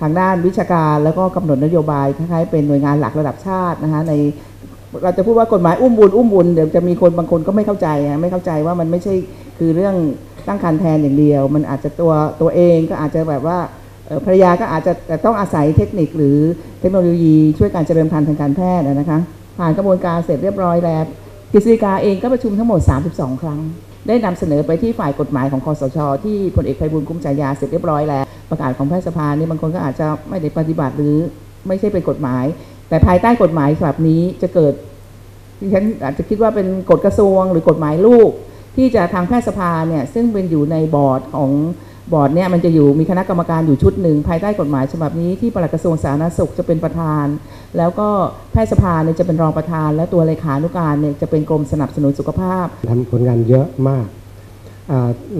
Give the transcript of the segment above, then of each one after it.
ทางด้านวิชาการแล้วก็กำหนดนโยบายคล้ายๆเป็นหน่วยงานหลักระดับชาตินะคะในเราจะพูดว่ากฎหมายอุ้มบุญอุ้มบุญเดี๋ยวจะมีคนบางคนก็ไม่เข้าใจอะไม่เข้าใจว่ามันไม่ใช่คือเรื่องตั้งครรภ์แทนอย่างเดียว มันอาจจะตัวตัวเองก็อาจจะแบบว่าภรรยาก็อาจจะแต่ต้องอาศัยเทคนิคหรือเทคโนโลยีช่วยการเจริญพันธุ์ทางการแพทย์นะคะผ่านกระบวนการเสร็จเรียบร้อยแล้วกฤษฎีกาเองก็ประชุมทั้งหมด 32 ครั้ง ได้นำเสนอไปที่ฝ่ายกฎหมายของคอสช ที่พลเอกไพบูลย์คุ้มฉายาเสร็จเรียบร้อยแล้ว ประกาศของแพทยสภานี่บางคนก็อาจจะไม่ได้ปฏิบัติหรือไม่ใช่เป็นกฎหมาย แต่ภายใต้กฎหมายฉบับนี้จะเกิดดิฉันอาจจะคิดว่าเป็นกฎกระทรวง หรือกฎหมายลูก ที่จะทางแพทยสภาเนี่ยซึ่งเป็นอยู่ในบอร์ดของบอร์ดเนี่ยมันจะอยู่มีคณะกรรมการอยู่ชุดหนึ่งภายใต้กฎหมายฉบับนี้ที่ปลัดกระทรวงสาธารณสุขจะเป็นประธาน แล้วก็แพทยสภาเนี่ยจะเป็นรองประธาน และตัวเลขานุการเนี่ยจะเป็นกรมสนับสนุนสุขภาพทำผลงานเยอะมาก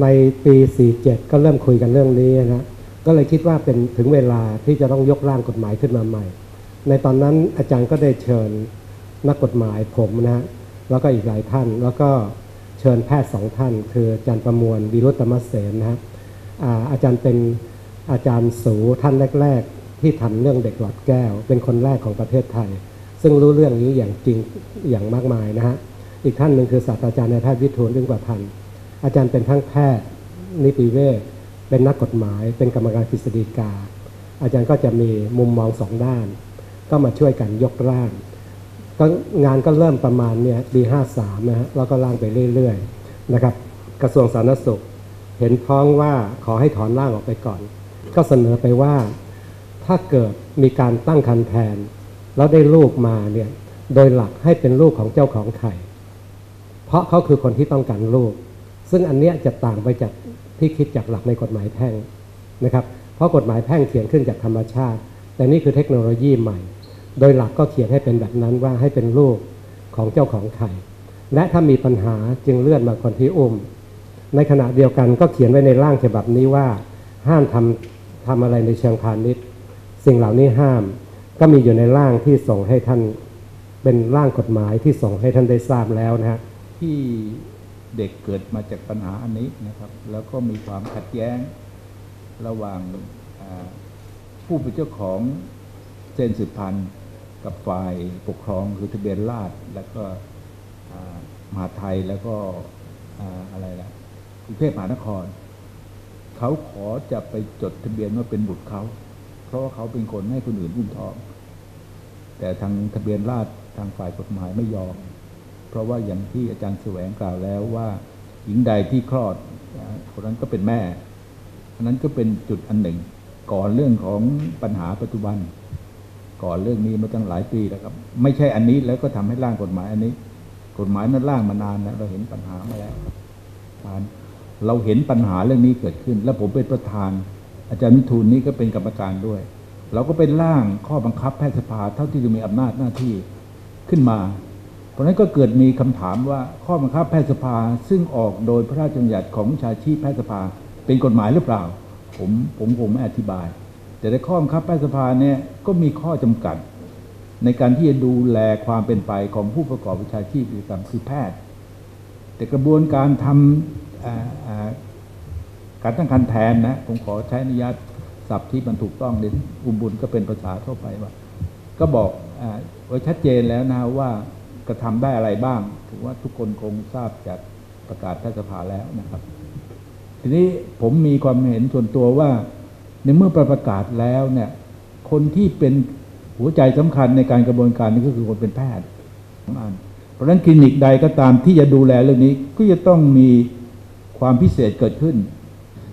ในปี 47 ก็เริ่มคุยกันเรื่องนี้นะ ก็เลยคิดว่าเป็นถึงเวลาที่จะต้องยกร่างกฎหมายขึ้นมาใหม่ ในตอนนั้นอาจารย์ก็ได้เชิญนักกฎหมายผมนะฮะแล้วก็อีกหลายท่าน แล้วก็เชิญแพทย์สองท่าน คืออาจารย์ประมวลวิรุตตมเสนนะฮะอ่าอาจารย์เป็นอาจารย์สูท่านแรก ๆ ที่ทำเรื่องเด็กหลอดแก้ว เป็นคนแรกของประเทศไทย ซึ่งรู้เรื่องนี้อย่างจริงอย่างมากมายนะฮะอีกท่านหนึ่งคือศาสตราจารย์นายแพทย์วิทูลเรื่องประพันธ์อาจารย์เป็นทั้งแพทย์นิติเวช เป็นนักกฎหมาย เป็นกรรมการกฤษฎีกา อาจารย์ก็จะมีมุมมองสองด้าน ก็มาช่วยกันยกร่างก็งานก็เริ่มประมาณเนี่ยปี53นะฮะแล้วก็ร่างไปเรื่อยๆนะครับ กระทรวงสาธารณสุข เห็นพ้องว่าขอให้ถอนร่างออกไปก่อน ก็เสนอไปว่าถ้าเกิดมีการตั้งคันแทน แล้วได้ลูกมาเนี่ยโดยหลักให้เป็นลูกของเจ้าของไข่ เพราะเขาคือคนที่ต้องการลูก ซึ่งอันเนี้ยจะต่างไปจาก ที่คิดจากหลักในกฎหมายแพ่งนะครับ เพราะกฎหมายแพ่งเขียนขึ้นจากธรรมชาติ แต่นี่คือเทคโนโลยีใหม่ โดยหลักก็เขียนให้เป็นแบบนั้นว่าให้เป็นลูกของเจ้าของไข่ และถ้ามีปัญหาจึงเลื่อนมาคนที่อุ้ม ในขณะเดียวกันก็เขียนไว้ในร่างฉบับนี้ว่า ห้ามทำทำอะไรในเชิงพาณิชย์ สิ่งเหล่านี้ห้ามก็มีอยู่ในร่างที่ส่งให้ท่านเป็นร่างกฎหมายที่ส่งให้ท่านได้ทราบแล้วนะฮะที่ เด็กเกิดมาจากปัญหาอันนี้นะครับ แล้วก็มีความขัดแย้งระหว่างผู้เป็นเจ้าของเส้นสืบพันธุ์กับฝ่ายปกครองคือทะเบียนราษฎร์แล้วก็มหาไทยแล้วก็อ่าอะไรล่ะกรุงเทพมหานคร เขาขอจะไปจดทะเบียนว่าเป็นบุตรเขา เพราะว่าเขาเป็นคนให้คนอื่นอุ้มท้อง แต่ทางทะเบียนราษฎร์ทางฝ่ายกฎหมายไม่ยอม เพราะว่าอย่างที่อาจารย์แสวงกล่าวแล้วว่าหญิงใดที่คลอดคนนั้นก็เป็นแม่อันนั้นก็เป็นจุดอันหนึ่ง ก่อนเรื่องของปัญหาปัจจุบัน ก่อนเรื่องนี้มาตั้งหลายปีแล้วครับ ไม่ใช่อันนี้แล้วก็ทำให้ร่างกฎหมายอันนี้ กฎหมายนั้นร่างมานานแล้วเราเห็นปัญหามาแล้วผ่านเราเห็นปัญหาเรื่องนี้เกิดขึ้น และผมเป็นประธาน อาจารย์มิทูลนี้ก็เป็นกรรมการด้วย เราก็เป็นร่างข้อบังคับแพทยสภาเท่าที่จะมีอำนาจหน้าที่ขึ้นมา ราะนั้นก็เกิดมีคำถามว่าข้อบังคับแพทยสภาซึ่งออกโดยพระราชบัญญัติของวิชาชีพแพทยสภาเป็นกฎหมายหรือเปล่า ผมผมคงไม่อธิบาย แต่ในข้อบังคับแพทยสภาเนี่ยก็มีข้อจำกัด ในการที่จะดูแลความเป็นไปของผู้ประกอบวิชาชีพกิจกรรมคือแพทย์ แต่กระบวนการทำอ่าการตั้งครรภ์แทนนะผมขอใช้อนุญาตศัพท์ที่มันถูกต้องเดนอุบุญก็เป็นภาษาทั่วไปว่า ก็บอกอาไว้ชัดเจนแล้วนะว่า กระทำได้อะไรบ้าง ถือว่าทุกคนคงทราบจากประกาศแพทยสภาแล้วนะครับ ทีนี้ผมมีความเห็นส่วนตัวว่าในเมื่อประกาศแล้วเนี่ย คนที่เป็นหัวใจสำคัญในการกระบวนการนี้ก็คือคนเป็นแพทย์เพราะฉะนั้นคลินิกใดก็ตามที่จะดูแลเรื่องนี้ก็จะต้องมีความพิเศษเกิดขึ้น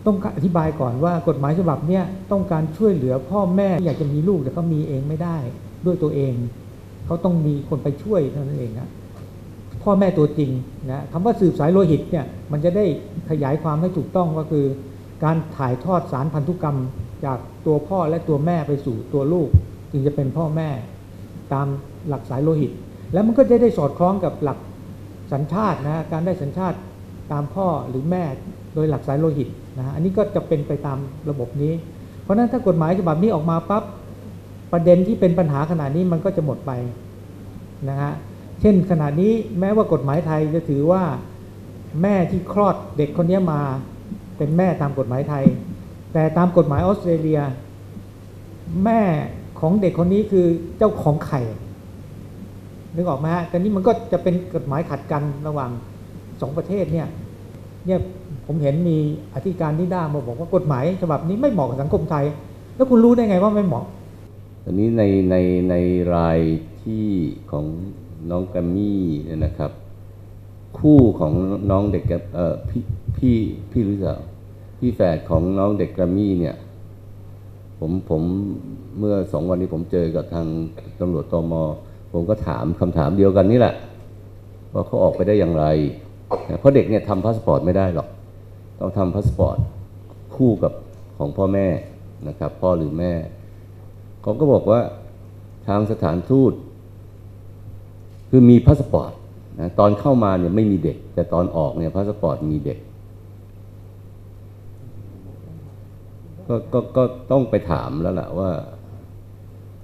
ต้องอธิบายก่อนว่ากฎหมายฉบับนี้ต้องการช่วยเหลือพ่อแม่ที่อยากจะมีลูกแต่เขามีเองไม่ได้ด้วยตัวเอง เขาต้องมีคนไปช่วยเท่านั้นเองนะพ่อแม่ตัวจริงนะคำว่าสืบสายโลหิตเนี่ยมันจะได้ขยายความให้ถูกต้องก็คือ การถ่ายทอดสารพันธุกรรม จากตัวพ่อและตัวแม่ไปสู่ตัวลูก จึงจะเป็นพ่อแม่ตามหลักสายโลหิต แล้วมันก็จะได้สอดคล้องกับหลักสัญชาตินะการได้สัญชาติตามพ่อหรือแม่โดยหลักสายโลหิตนะอันนี้ก็จะเป็นไปตามระบบนี้ เพราะฉะนั้นถ้ากฎหมายฉบับนี้ออกมาปั๊บ ประเด็นที่เป็นปัญหาขนาดนี้มันก็จะหมดไปนะฮะเช่นขณะนี้แม้ว่ากฎหมายไทยจะถือว่าแม่ที่คลอดเด็กคนนี้มาเป็นแม่ตามกฎหมายไทยแแต่ตามกฎหมายออสเตรเลีย แม่ของเด็กคนนี้คือเจ้าของไข่นึกออกไหมฮะแต่นี่มันก็จะเป็นกฎหมายขัดกันระหว่างสองประเทศเนี่ยเนี่ยผมเห็นมีอธิการนิด้ามาบอกว่ากฎหมายฉบับนี้ไม่เหมาะกับสังคมไทย แล้วคุณรู้ได้ไงว่าไม่เหมาะ อันนี้ในในในรายที่ของน้องแกรมมี่เนี่ยนะครับ คู่ของน้องเด็กกรมเอ่อพี่พี่พี่หรือเปล่าพี่แฝดของน้องเด็กแกรมมี่เนี่ย ผมผมเมื่อสองวันนี้ผมเจอกับทางตำรวจตมผมก็ถามคำถามเดียวกันนี่แหละ ว่าเขาออกไปได้อย่างไรนะเพราะเด็กเนี่ยทำพาสปอร์ตไม่ได้หรอก ต้องทำพาสปอร์ตคู่กับของพ่อแม่นะครับ พ่อหรือแม่ เขาก็บอกว่าทางสถานทูต คือมีพาสปอร์ตนะตอนเข้ามาเนี่ยไม่มีเด็ก แต่ตอนออกเนี่ยพาสปอร์ตมีเด็กก็ก็ก็ต้องไปถามแล้วล่ะว่า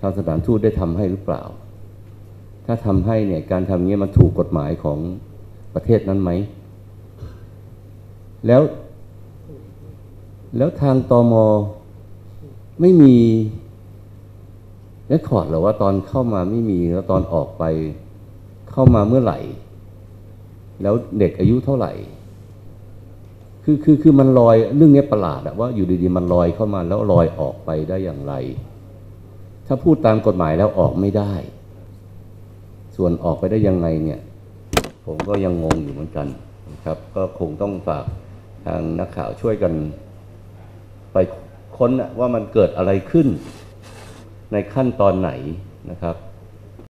ทางสถานทูตได้ทำให้หรือเปล่า ถ้าทำให้เนี่ยการทำอย่างนี้มันถูกกฎหมายของประเทศนั้นไหม แล้ว แล้วทางตอมไม่มี เรคคอร์ดหรือว่าตอนเข้ามาไม่มีแล้วตอนออกไปเข้ามาเมื่อไหร่ แล้วเด็กอายุเท่าไหร่ คือคือคือมันลอยเรื่องนี้ประหลาดอะว่าอยู่ดีๆมันลอยเข้ามาแล้วลอยออกไปได้อย่างไร ถ้าพูดตามกฎหมายแล้วออกไม่ได้ ส่วนออกไปได้ยังไงเนี่ย ผมก็ยังงงอยู่เหมือนกันครับ ก็คงต้องฝากทางนักข่าวช่วยกัน ไปค้นอะว่ามันเกิดอะไรขึ้น ในขั้นตอนไหนนะครับ